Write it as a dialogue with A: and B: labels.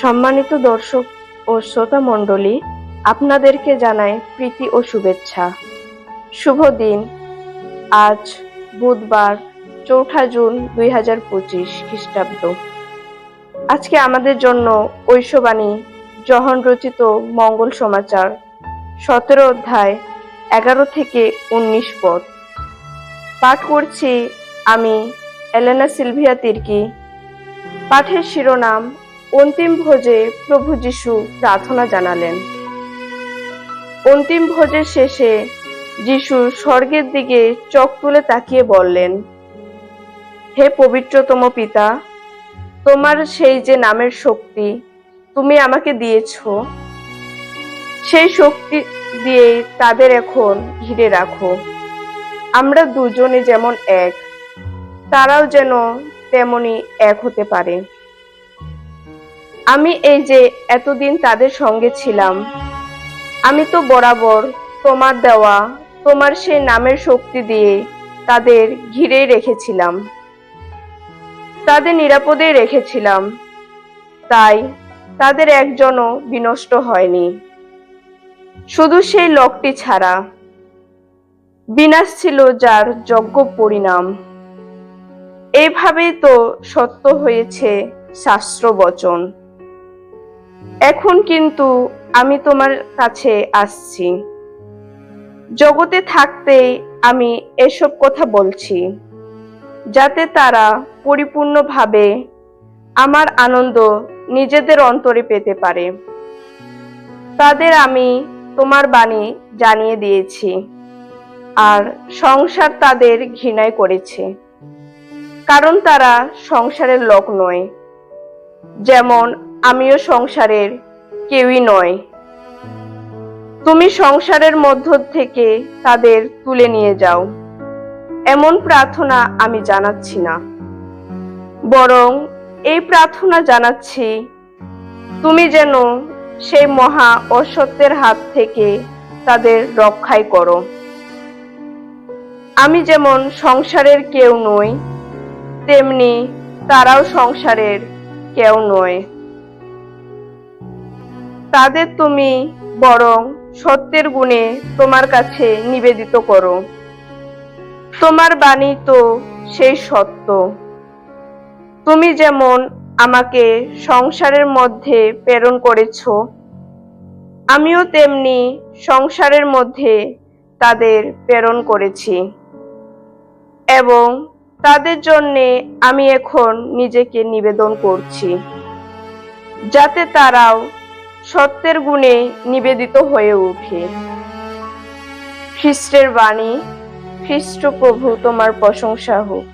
A: সম্মানিত দর্শক ও শ্রোতা মণ্ডলী, আপনাদেরকে জানাই প্রীতি ও শুভেচ্ছা। শুভ দিন। আজ বুধবার, চৌঠা জুন দুই হাজার পঁচিশ খ্রিস্টাব্দ। আজকে আমাদের জন্য ঐশবাণী জহন রচিত মঙ্গল সমাচার, সতেরো অধ্যায়, এগারো থেকে উনিশ পদ। পাঠ করছি আমি, এলেনা সিলভিয়া তির্কি। পাঠের শিরোনাম অন্তিম ভোজে প্রভু যিশু প্রার্থনা জানালেন। অন্তিম ভোজের শেষে যিশু স্বর্গের দিকে চোখ তুলে তাকিয়ে বললেন, হে পবিত্রতম পিতা, তোমার সেই যে নামের শক্তি তুমি আমাকে দিয়েছ, সেই শক্তি দিয়ে তাদের এখন ঘিরে রাখো। আমরা দুজনে যেমন এক, তারাও যেন তেমনি এক হতে পারে। আমি এই যে এতদিন তাদের সঙ্গে ছিলাম, আমি তো বরাবর তোমার দেওয়া, তোমার সেই নামের শক্তি দিয়ে তাদের ঘিরে রেখেছিলাম। তাদের নিরাপদে রেখেছিলাম। তাই তাদের একজনও বিনষ্ট হয়নি। শুধু সেই লোকটি ছাড়া। বিনাশ ছিল যার যজ্ঞ পরিণাম। এইভাবেই তো সত্য হয়েছে শাস্ত্র বচন। এখন কিন্তু আমি তোমার কাছে আসছি। জগতে থাকতেই আমি এসব কথা বলছি, যাতে তারা পরিপূর্ণভাবে আমার আনন্দ নিজেদের অন্তরে পেতে পারে। তাদের আমি তোমার বাণী জানিয়ে দিয়েছি, আর সংসার তাদের ঘৃণায় করেছে। কারণ তারা সংসারের লোক নয়, যেমন আমিও সংসারের কেউই নয়। তুমি সংসারের মধ্য থেকে তাদের তুলে নিয়ে যাও। এমন প্রার্থনা আমি জানাচ্ছি না। বরং এই প্রার্থনা জানাচ্ছি, তুমি যেন সেই মহা অসত্যের হাত থেকে তাদের রক্ষাই করো। আমি যেমন সংসারের কেউ নই, তেমনি তারাও সংসারের কেউ নয়। তাদের তুমি বরং সত্যের গুণে তোমার কাছে নিবেদিত করো। তোমার বাণী তো সেই সত্য। তুমি যেমন আমাকে সংসারের মধ্যে প্রেরণ করেছ, আমিও তেমনি সংসারের মধ্যে তাদের প্রেরণ করেছি। এবং তাদের জন্যে আমি এখন নিজেকে নিবেদন করছি, যাতে তারাও সত্যের গুণে নিবেদিত হয়ে ওঠে খ্রিস্টের বাণী খ্রিস্ট প্রভু তোমার প্রশংসা হোক।